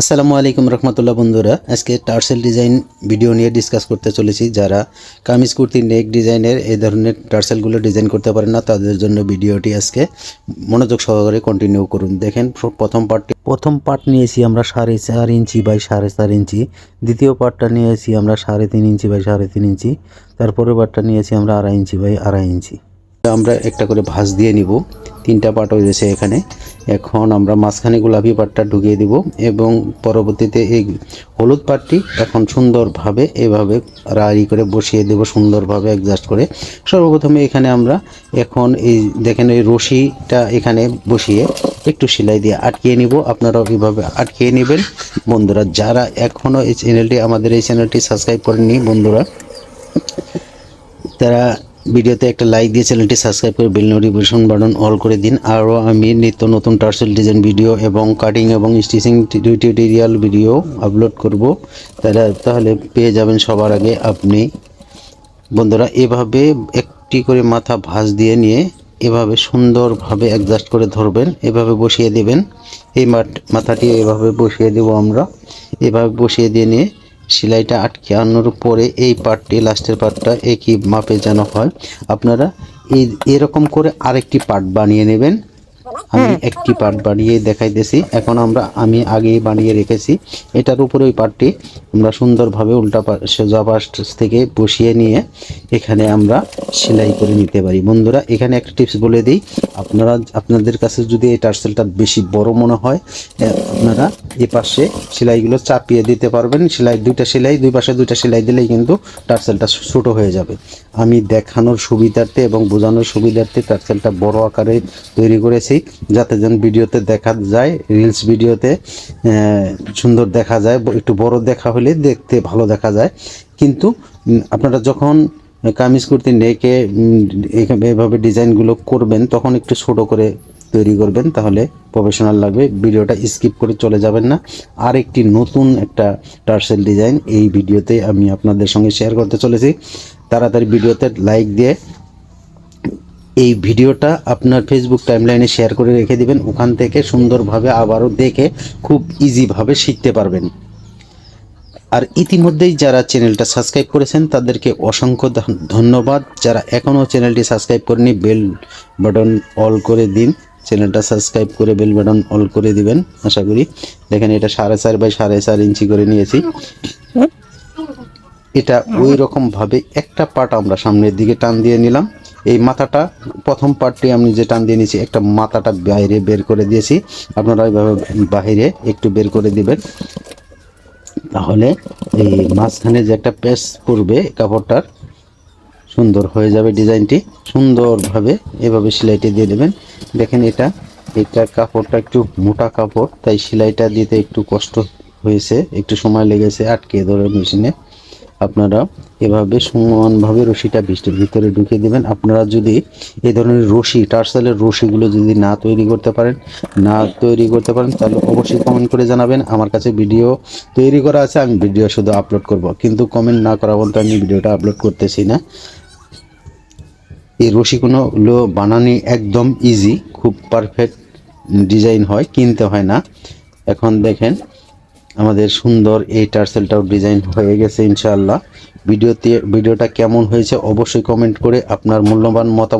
আসসালামু আলাইকুম রহমতুল্লাহ বন্ধুরা। আজকে টার্সেল ডিজাইন ভিডিও নিয়ে ডিসকাস করতে চলেছি। যারা কামিজ, কুর্তি, নেক ডিজাইনের এই ধরনের টার্সেলগুলো ডিজাইন করতে পারেন না, তাদের জন্য ভিডিওটি আজকে মনোযোগ সহকারে কন্টিনিউ করুন। দেখেন প্রথম পার্টটি প্রথম পার্ট নিয়েছি আমরা সাড়ে চার ইঞ্চি বাই সাড়ে চার ইঞ্চি। দ্বিতীয় পার্টটা নিয়েছি আমরা সাড়ে তিন ইঞ্চি বাই সাড়ে তিন ইঞ্চি। তারপরের পার্টটা নিয়েছি আমরা আড়াই ইঞ্চি বাই আড়াই ইঞ্চি। আমরা একটা করে ভাঁজ দিয়ে নিব। তিনটা পার্ট হয়েছে এখানে। এখন আমরা মাঝখানে গোলাপি পাটটা ঢুকিয়ে দিব এবং পরবর্তীতে এই হলুদ পাটটি এখন সুন্দরভাবে এভাবে রাড়ি করে বসিয়ে দেব, সুন্দরভাবে অ্যাডজাস্ট করে। সর্বপ্রথমে এখানে আমরা এখন এই দেখেন এই রশিটা এখানে বসিয়ে একটু সেলাই দিয়ে আটকিয়ে নিব। আপনারাও এইভাবে আটকিয়ে নেবেন। বন্ধুরা, যারা এখনও এই চ্যানেলটি আমাদের এই চ্যানেলটি সাবস্ক্রাইব করেননি, বন্ধুরা, তারা ভিডিওতে একটা লাইক দিয়ে চ্যানেলটি সাবস্ক্রাইব করে বেল নোটিফিকেশন বাটন অল করে দিন। আরও আমি নিত্য নতুন টার্সেল ডিজাইন ভিডিও এবং কাটিং এবং স্টিচিং টিউটোরিয়াল ভিডিও আপলোড করব। তাহলে তাহলে পেয়ে যাবেন সবার আগে আপনি। বন্ধুরা, এভাবে একটি করে মাথা ভাঁজ দিয়ে নিয়ে এভাবে সুন্দরভাবে অ্যাডজাস্ট করে ধরবেন। এভাবে বসিয়ে দেবেন। এই মাথাটি এভাবে বসিয়ে দেব আমরা। এভাবে বসিয়ে দিয়ে নিয়ে সেলাইটা আটকে আনার পরে এই পার্টটি লাস্টের পার্টটা একই মাপে যেন হয়। আপনারা এই এরকম করে আরেকটি পার্ট বানিয়ে নেবেন। আমি একটি পার্ট বানিয়ে দেখাইতেছি। এখন আমরা আমি আগেই বানিয়ে রেখেছি। এটার উপরে ওই পার্টটি আমরা সুন্দরভাবে উল্টা পা- সোজা পাশ থেকে বসিয়ে নিয়ে এখানে আমরা সেলাই করে নিতে পারি। বন্ধুরা এখানে একটা টিপস বলে দিই। আপনারা আপনাদের কাছে যদি এই টার্সেলটা বেশি বড় মনে হয় আপনারা এ পাশে সেলাইগুলো চাপিয়ে দিতে পারবেন। সেলাই দুইটা সেলাই, দুই পাশে দুইটা সেলাই দিলেই কিন্তু টার্সেলটা ছোট হয়ে যাবে। আমি দেখানোর সুবিধার্থে এবং বোঝানোর সুবিধার্থে টার্সেলটা বড় আকারে তৈরি করেছি, যাতে যেন ভিডিওতে দেখা যায় রিলস ভিডিওতে সুন্দর দেখা যায় একটু বড় দেখা হলে দেখতে ভালো দেখা যায়। কিন্তু আপনারা যখন কামিজ কুর্তি নেকে এভাবে ডিজাইনগুলো করবেন, তখন একটু ছোট করে তৈরি করবেন, তাহলে প্রফেশনাল লাগবে। ভিডিওটা স্কিপ করে চলে যাবেন না। আর একটি নতুন একটা টার্সেল ডিজাইন এই ভিডিওতে আমি আপনাদের সঙ্গে শেয়ার করতে চলেছি। তাড়াতাড়ি ভিডিওতে লাইক দিয়ে এই ভিডিওটা আপনার ফেসবুক টাইমলাইনে শেয়ার করে রেখে দিবেন। ওখান থেকে সুন্দরভাবে আবারও দেখে খুব ইজিভাবে শিখতে পারবেন। আর ইতিমধ্যেই যারা চ্যানেলটা সাবস্ক্রাইব করেছেন, তাদেরকে অসংখ্য ধন্যবাদ। যারা এখনও চ্যানেলটি সাবস্ক্রাইব করেনি বেল বাটন অল করে দিন। চ্যানেলটা সাবস্ক্রাইব করে বেল বাটন অল করে দিবেন, আশা করি। দেখেন এটা সাড়ে চার বাই সাড়ে চার ইঞ্চি করে নিয়েছি। এটা ওই রকম ভাবে একটা পার্ট আমরা সামনের দিকে টান দিয়ে নিলাম। এই মাথাটা, প্রথম পার্টটি আমি যে টান দিয়ে নিয়েছি, একটা মাথাটা বাইরে বের করে দিয়েছি। আপনারা ওইভাবে বাইরে একটু বের করে দিবেন। তাহলে এই মাঝখানে যে একটা পেস পড়বে কাপড়টার সুন্দর হয়ে যাবে ডিজাইনটি। সুন্দরভাবে এভাবে সেলাইটি দিয়ে দেবেন। দেখেন এটা এটা কাপড়টা একটু মোটা কাপড়, তাই সেলাইটা দিতে একটু কষ্ট হয়েছে, একটু সময় লেগেছে আটকে ধরে মেশিনে। আপনারা এভাবে সমানভাবে রশিটা বৃষ্টির ভিতরে ঢুকিয়ে দেবেন। আপনারা যদি এই ধরনের রশি, টার্সালের রশিগুলো যদি না তৈরি করতে পারেন, না তৈরি করতে পারেন, তাহলে অবশ্যই কমেন্ট করে জানাবেন। আমার কাছে ভিডিও তৈরি করা আছে, আমি ভিডিও শুধু আপলোড করব। কিন্তু কমেন্ট না করা বলতে আমি ভিডিওটা আপলোড করতেছি না। এই রশিগুলো বানানি একদম ইজি খুব পারফেক্ট ডিজাইন হয়, কিনতে হয় না। এখন দেখেন, আমাদের সুন্দর এই টার্সেলটাও ডিজাইন হয়ে গেছে, ইনশাআল্লাহ। ভিডিওতে, ভিডিওটা কেমন হয়েছে অবশ্যই কমেন্ট করে আপনার মূল্যবান মতামত